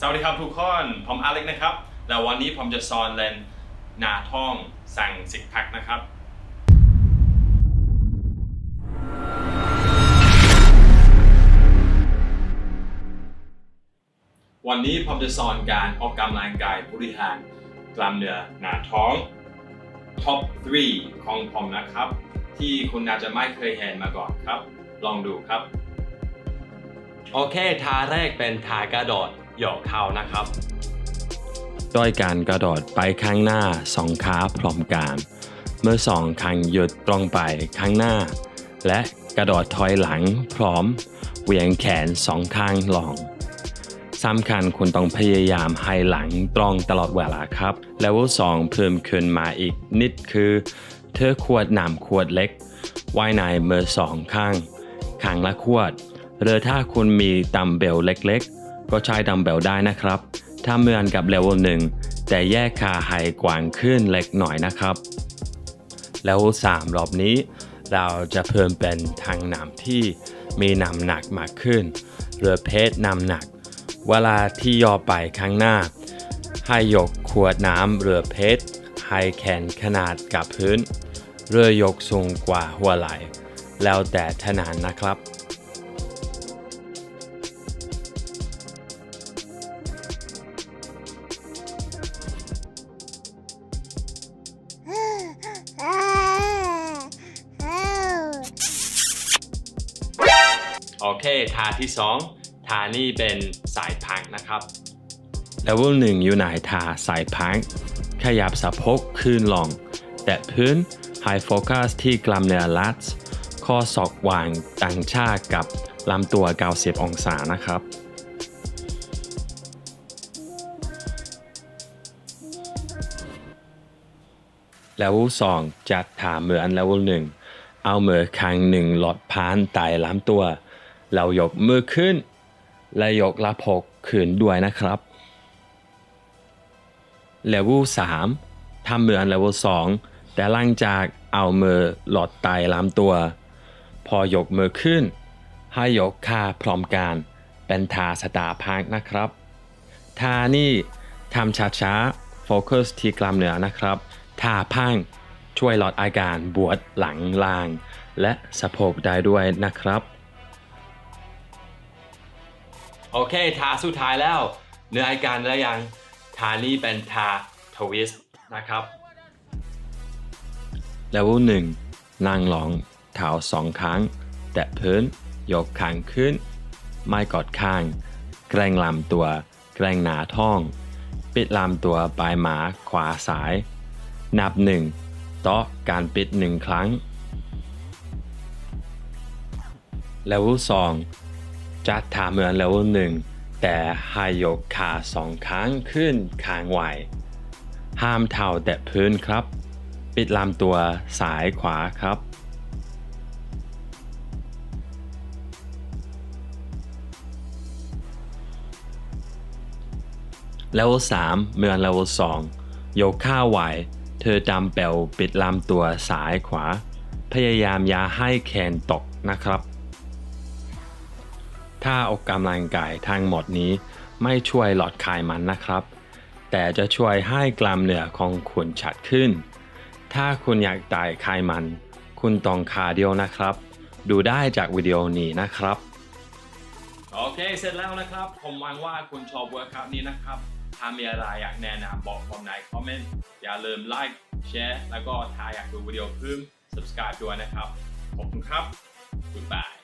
สวัสดีครับทุกคน ผมอเล็กนะครับ แล้ววันนี้ผมจะสอนเล่นหนาท้องสั่งสิกแพ็คนะครับ วันนี้ผมจะสอนการออกกำลังกายบริหารกล้ามเนื้อหนาท้อง Top 3 ของผมนะครับ ที่คุณอาจจะไม่เคยเห็นมาก่อนครับ ลองดูครับ โอเคท่าแรกเป็นท่ากระโดด โยกเขานะครับโดยการกระโดดไปข้างหน้าสองขาพร้อมกันเมื่อสองข้างหยุดตรงไปข้างหน้า และกระโดดถอยหลังพร้อมเหวี่ยงแขนสองข้างลงสำคัญคุณต้องพยายามให้หลังตรงตลอดเวลาครับแล้วสองเพิ่มขึ้นมาอีกนิดคือ เธอขวดน้ำขวดเล็กไว้ในมือสองข้างข้างละขวดหรือถ้าคุณมีดัมเบลเล็ก ก็ใช้ดัมเบลได้นะครับถ้าเหมือนกับเลเวลหนึ่งแต่แยกขาให้กว้างขึ้นเล็กหน่อยนะครับ แล้ว 3 รอบนี้ เราจะเพิ่มเป็นทางน้ำที่มีน้ำหนักมากขึ้นเรือเพชน้ำหนัก เวลาที่ย่อไปข้างหน้า ให้ยกขวดน้ำเรือเพชรให้แขนขนาดกับพื้น เรือยกสูงกว่าหัวไหล่ แล้วแต่ถนัดนะครับ โอเคท่าที่2ท่านี้เป็นสายพังนะครับเลเวลหนึ่งอยู่ในท่าสายพังขยับสะโพกขึ้นลงแต่พื้นให้โฟกัสที่กล้ามเนื้อลัดข้อศอกวางตั้งฉากกับลำตัว90องศานะครับเลเวล2จัดถามเหมือนเลเวล1เอามือข้างหนึ่งหลอดพานไต่ลำตัว เรายกมือขึ้น และยกละพกขึ้นด้วยนะครับ เลเวล3ทำเหมือนเลเวล2แต่หลังจากเอามือหลอดไต่ลำตัว พอยกมือขึ้น ให้ยกขาพร้อมกันเป็นท่าสตาพักนะครับท่านี่ทำช้าๆโฟกัสที่กล้ามเนื้อนะครับท่าพังช่วยลดอาการบวดหลังลาง และสะโพกได้ด้วยนะครับ โอเคท่าสุดท้ายแล้วเนื้ออาการแล้วยังท่านี้เป็นท่าทวิสต์นะครับ เลเวลหนึ่งนั่งลงเท้าสองครั้ง แตะพื้น ยกคางขึ้น ไม่กอดข้าง แกรงลำตัว แกรงหนาท้อง ปิดลำตัวปลายหมาขวาสาย นับหนึ่งต่อการปิดหนึ่งครั้งเลเวลสอง จะทำเหมือนเลเวลหนึ่งแต่ให้ยกขาสองครั้งขึ้นค้างไหวห้ามเท้าแตะพื้นครับ ปิดลำตัวสายขวาครับ เลเวล3เหมือนเลเวล2ยกข้าไหว เธอดำเปลปิดลำตัวสายขวา พยายามอย่าให้แขนตกนะครับ ถ้าออกกำลังกายทั้งหมดนี้ไม่ช่วยลดไขมันนะครับ แต่จะช่วยให้กล้ามเนื้อของคุณชัดขึ้น ถ้าคุณอยากได้ไขมัน คุณต้องคาร์เดียวนะครับ ดูได้จากวิดีโอนี้นะครับ โอเค เสร็จแล้วนะครับ ผมหวังว่าคุณชอบเวิร์กอัพนี้นะครับ ถ้ามีอะไรอยากแนะนำบอกผมในคอมเมนต์ อย่าลืมไลค์ แชร์ แล้วก็ถ้าอยากดูวิดีโอเพิ่ม subscribe ด้วยนะครับ ขอบคุณครับ goodbye